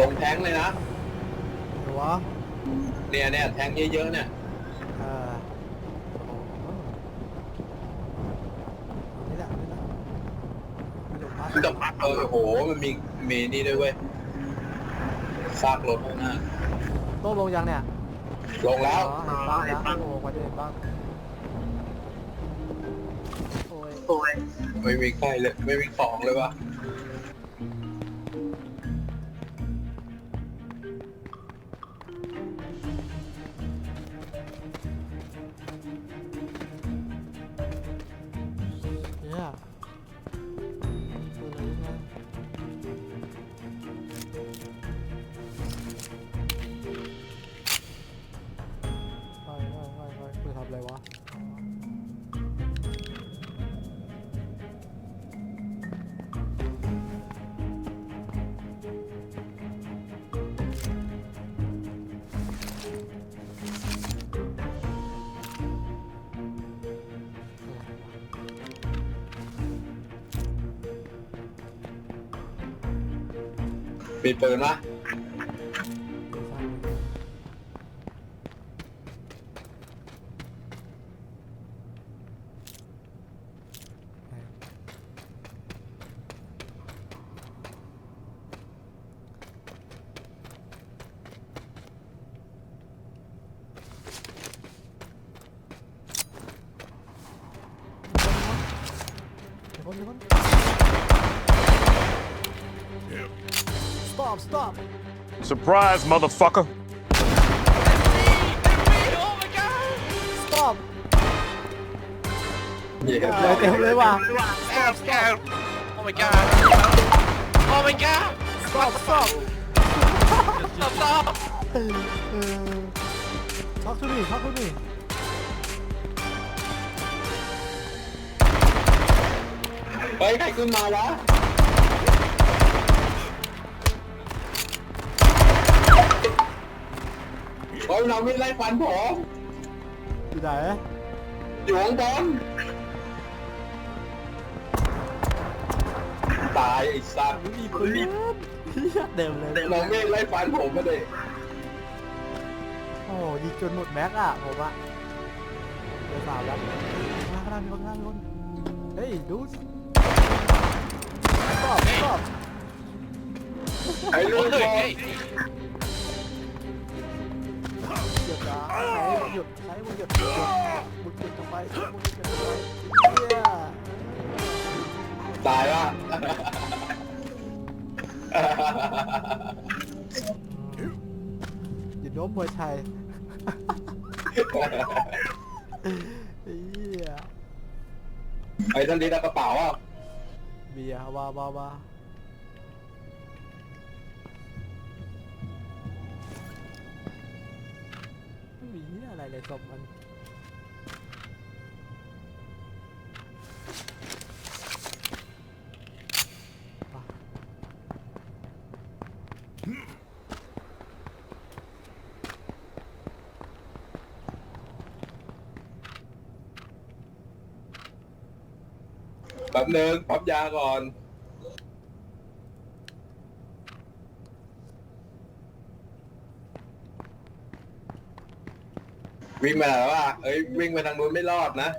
ลงแทงเลยนะหรือวะเนี่ยเนี่ยแทงเยอะๆเนี่ยเออโอ้โหนี่แหละนี่แหละไม่หลงพักมันจะพักเออโอ้โห มันมีมีนี่ด้วยเว้ยซากรถข้างหน้าโต้ลงยังเนี่ยลงแล้วอ๋อเห็นบ้างนะโอ้โหกว่าจะเห็นบ้างโอ้ยโอ้ยไม่มีใครเลย ไม่มีของเลยวะ มีปืนปะเดี๋ยวก่อนเดี๋ยวก่อน stop stop Surprise, motherfucker. stop เหี้ย เลยเต็มเลยว่ะ stop stop oh my god oh my god stop stop stop stop เออพักทุนี่พักทุนี่ เฮ้ย ใครขึ้นมาวะ เฮ้ยเราไม่ไล่ฟันผมอยู่ไหนอยู่ข้างบนตายไอ้สัตว์ไม่มีปืนเหี้ยเต็มเลยเราไม่ไล่ฟันผมมาเลยโอ้โหยิงจนหมดแม็กอะผมอะเดือสามแล้วข้างหน้ามีคนข้างหน้ามีคนเฮ้ยดูส stop stop ไอ้ลูกบอล เฮ้ยหยุดใช้หยุดใช้มึงหยุดมึงหยุดทำไมมึงหยุดทำไมเฮียตายว่ะหยุดโน้มมวยไทยเฮียไอ้ท่านนี้ได้กระเป๋าอะ เบียร์ว้าว้าว้า เหี้เลยศพมันแป๊บนึงปั๊บยาก่อน วิ่งมาแล้วว่า เอ้ยวิ่งไปทางนู้นไม่รอดนะ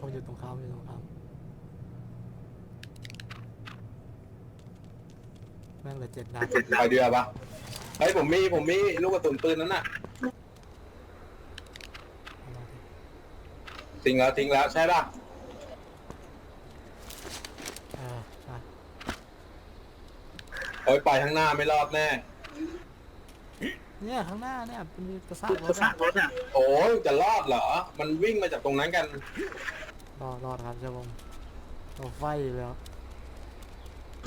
ผมอยู่ตรงข้ามอยู่ตรงข้ามแม่งเหลยเจ็ดนัดไปเดือปะเฮ้ยผมมีผมมีลูกกระสุนปืนนั้นน่ะทิ้งแล้วทิ้งแล้วใช่ป่ะเออใช่ โอ้ยไปข้างหน้าไม่รอดแน่ เนี่ยข้างหน้าเนี่ยมันมีกระซ่ากรกระถสาอะรถอะโอ้ยจะรอดเหรอ มันวิ่งมาจากตรงนั้นกัน รอดรอดครับเจ้าผมเราไฟอยู่แล้ว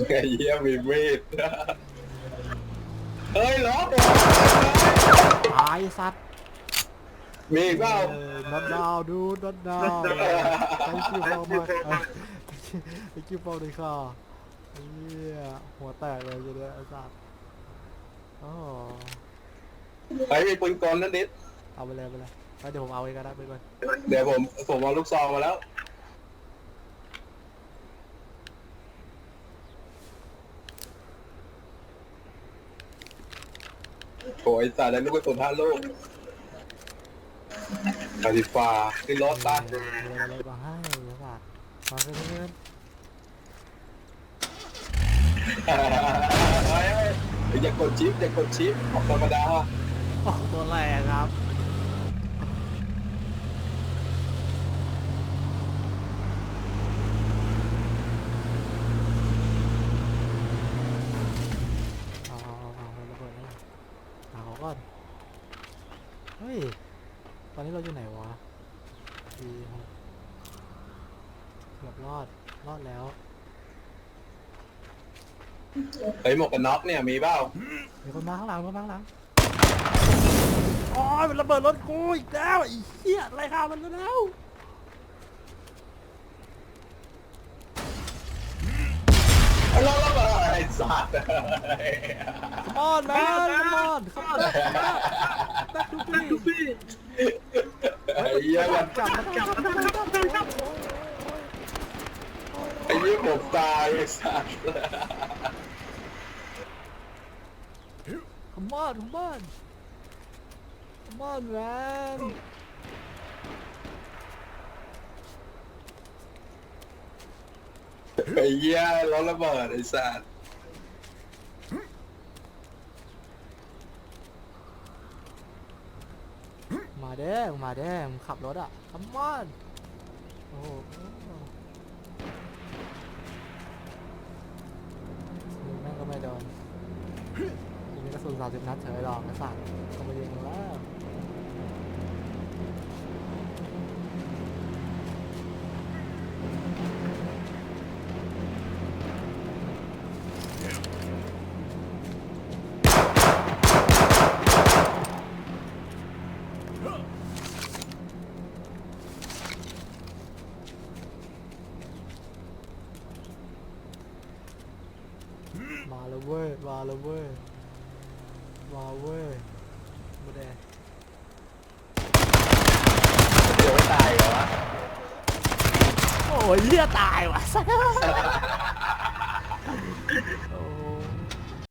ไอ้เหี้ยมีมีดเฮ้ยรถตายสัตว์มีอีกเปล่านัดดาวดูนัดดาวไอ้คิวฟอมาไอ้คิวฟอเลยค่ะเฮียหัวแตกเลยจะได้ไอ้สัตว์โอ้ ไปมีปืนกลนั่นนิดเอาไปเลยเอาไปเลยแล้วเดี๋ยวผมเอาเองก็ได้ไปก่อนเดี๋ยวผมผมเอาลูกซองมาแล้ว โอ้ยสารแล้วลูกกระสุนห้าลูกคาลิฟาขึ้นรถตั้งเอออะไรมาให้ไอ้สัตว์มาเพื่อนอย่ากดชิปอย่ากดชิปออกธรรมดา โอ้ตัวแรงครับ เอาเอาเอาเอาระเบิดนี่หาเขาก่อน เฮ้ย ตอนนี้เราอยู่ไหนวะดีครับเกือบรอด รอดแล้วไอ้ยหมวกกันน็อกเนี่ยมีเปล่า มีคนมาข้างหลังคนมาข้างหลัง โอ้ยมันระเบิดรถกูอีกแล้วไอ้เหี้ยไล่ฆ่ามันแล้วรถระเบิดไอ้สัตว์ Come on man Come on Come back Come back Back to me ไอ้เหี้ยมันกลับมันกลับมันกลับมันกลับมันกลับไอ้เหี้ยผมตายไอ้สัตว์ Come on Come on Come on man ไอ้เหี้ยรถระเบิดไอ้สัตว์มาเด้งมาเด้งขับรถอะ Come on โอ้โหยิงแม่งก็ไม่โดนยิงกระสุนสามสิบนัดเฉยหรอกไอ้สัตว์ก็มายิงมึงแแล้วเว้ย มาเว้ยมาแดงเดี๋ยวตายเหรอวะโอ้ยเลือดตายว่ะ